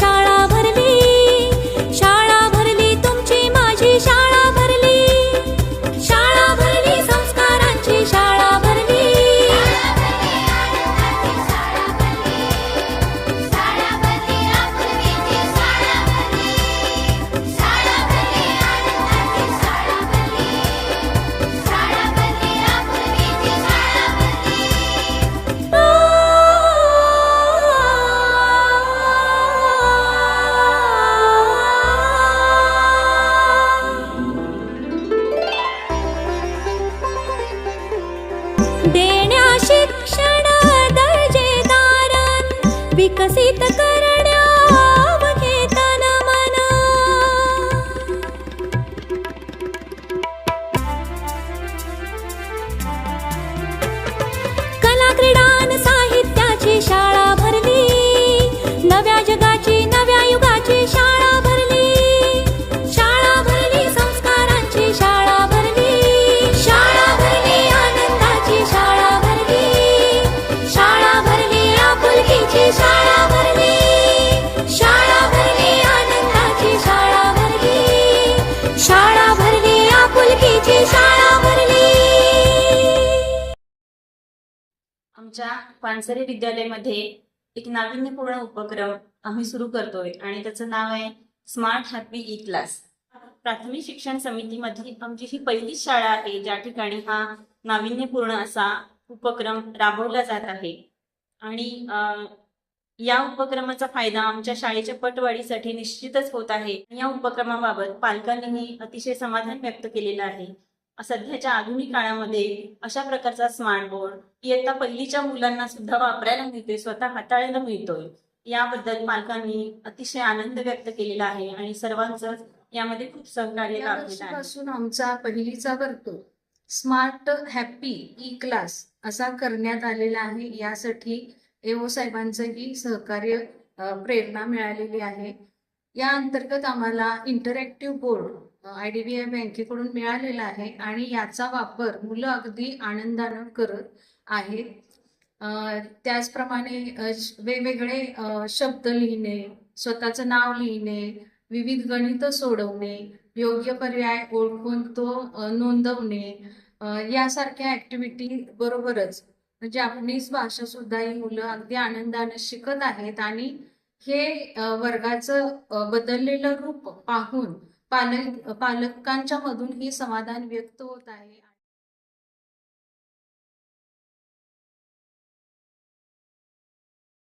সারা देण्या शिक्षण दर्जेदार विकसित कर आमच्या पानसरे विद्यालयामध्ये एक नाविन्यपूर्ण उपक्रम आम्ही सुरू करतोय आणि त्याचं नाव आहे स्मार्ट हॅपी ई क्लास प्राथमिक शिक्षण समितीमध्ये आमची ही पहिलीच शाळा आहे ज्या ठिकाणी हा नाविन्यपूर्ण असा उपक्रम राबवला जात आहे. आणि या उपक्रमाचा फायदा आमच्या शाळेच्या पटवाढीसाठी निश्चितच होत आहे. या उपक्रमाबाबत पालकांनीही अतिशय समाधान व्यक्त केलेलं आहे. सध्याच्या आधुनिक काळामध्ये अशा प्रकारचा स्मार्ट बोर्ड इयत्ता पहिलीच्या मुलांना सुद्धा वापरायला मिळतोय स्वतः हाताळायला मिळतोय. याबद्दल पालकांनी अतिशय आनंद व्यक्त केलेला आहे आणि सर्वांचं यामध्ये खूप सहकार्य लाभलेलं आमचा पहिलीचा वर्तुळ स्मार्ट हॅपी ई क्लास असा करण्यात आलेला आहे. यासाठी एओ साहेबांचंही सहकार्य प्रेरणा मिळालेली आहे. या अंतर्गत आम्हाला interactive board I D B I बँकेकडून मिळालेला आहे आणि याचा वापर मुलं अगदी आनंदानं करत आहेत. त्याचप्रमाणे वेगवेगळे शब्द लिहिणे स्वतःचं नाव लिहिणे विविध गणितं सोडवणे योग्य पर्याय ओळखून तो नोंदवणे यासारख्या ॲक्टिव्हिटी बरोबरच. म्हणजे जापनीज भाषा सुद्धा ही मुलं अगदी आनंदाने शिकत आहेत आणि हे वर्गाचं बदललेलं रूप पाहून पालक पालकांच्या मधून ही समाधान व्यक्त होत आहे.